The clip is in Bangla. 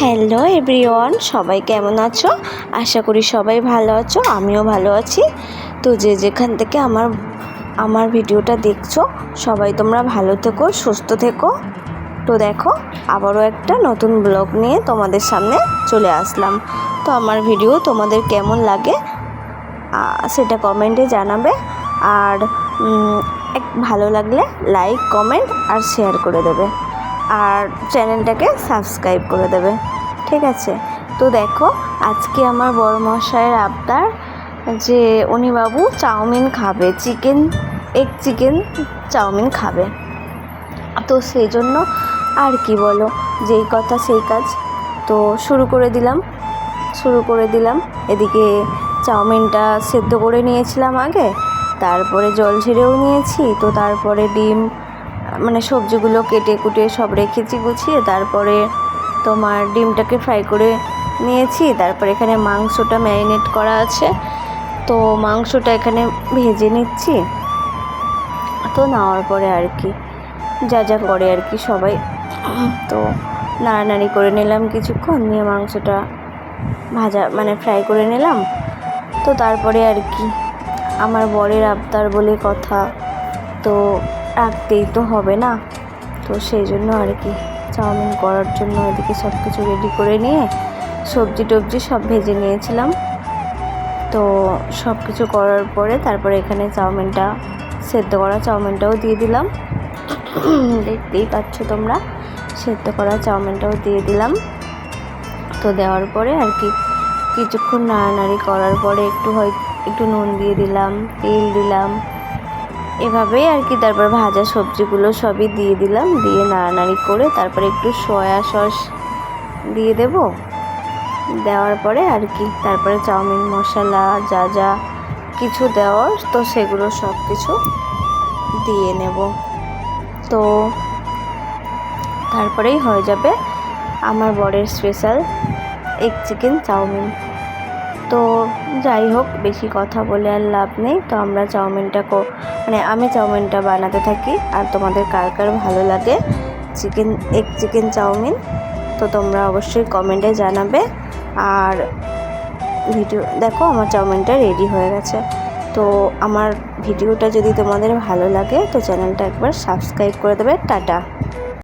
হ্যালো এভরিওয়ান, সবাই কেমন আছো? আশা করি সবাই ভালো আছো, আমিও ভালো আছি। তো যে যেখান থেকে আমার আমার ভিডিওটা দেখছ, সবাই তোমরা ভালো থেকো, সুস্থ থেকো। তো দেখো, আবারও একটা নতুন ব্লগ নিয়ে তোমাদের সামনে চলে আসলাম। তো আমার ভিডিও তোমাদের কেমন লাগে সেটা কমেন্টে জানাবে। আর ভালো লাগলে লাইক কমেন্ট আর শেয়ার করে দেবে। আর চ্যানেলটাকে সাবস্ক্রাইব করে দেবে। ঠিক আছে? তো দেখো, আজকে আমার বড় মশাইয়ের আবদার যে উনি বাবু চাউমিন খাবে, চিকেন এগ চিকেন চাউমিন খাবে। তো সেই জন্য আর কি বলো, যেই কথা সেই কাজ। তো শুরু করে দিলাম, শুরু করে দিলাম। এদিকে চাউমিনটা সেদ্ধ করে নিয়েছিলাম আগে, তারপরে জল ঝেড়েও নিয়েছি, তো তারপরে ডিম মানে সবজিগুলো কেটে কুটে সব রেখেছি, গুছিয়ে তারপরে তোমার ডিমটাকে ফ্রাই করে নিয়েছি। তারপরে এখানে মাংসটা ম্যারিনেট করা আছে। তো মাংসটা এখানে ভেজে নিচ্ছি। তো নেওয়ার পরে আর কি, যা যা করে আর কি সবাই। তো নাড়ানাড়ি করে নিলাম কিছুক্ষণ, নিয়ে মাংসটা ভাজা মানে ফ্রাই করে নিলাম। তো তারপরে আর কি, আমার বরের আবদার বলে কথা। তো রাখতেই তো হবে না। তো সেই জন্য আর কি চাউমিন করার জন্য এদিকে সব কিছু রেডি করে নিয়ে সবজি টবজি সব ভেজে নিয়েছিলাম। তো সব কিছু করার পরে তারপরে এখানে চাউমিনটা, সেদ্ধ করা চাউমিনটাও দিয়ে দিলাম। দেখতেই পাচ্ছ তোমরা, সেদ্ধ করা চাউমিনটাও দিয়ে দিলাম। তো দেওয়ার পরে আর কি কিছুক্ষণ নাড়ানাড়ি করার পরে একটু হয়, একটু নুন দিয়ে দিলাম, তেল দিলাম। এভাবেই আর কি তারপর ভাজা সবজিগুলো সবই দিয়ে দিলাম। দিয়ে নাড়ানাড়ি করে তারপরে একটু সয়া সস দিয়ে দেব। দেওয়ার পরে আর কি তারপরে চাউমিন, মশলা, যা যা কিছু দেওয়ার, তো সেগুলো সব কিছু দিয়ে নেব। তো তারপরেই হয়ে যাবে আমার বরের স্পেশাল এগ চিকেন চাউমিন। তো যাই হোক, বেশি কথা বলে আর লাভ নেই। তো আমরা চাউমিনটা কো- মানে আমি চাউমিনটা বানাতে থাকি। আর তোমাদের কার কার ভালো লাগে চিকেন, এগ চিকেন চাউমিন, তো তোমরা অবশ্যই কমেন্টে জানাবে। আর ভিডিও, দেখো আমার চাউমিনটা রেডি হয়ে গেছে। তো আমার ভিডিওটা যদি তোমাদের ভালো লাগে, তো চ্যানেলটা একবার সাবস্ক্রাইব করে দেবে। টাটা।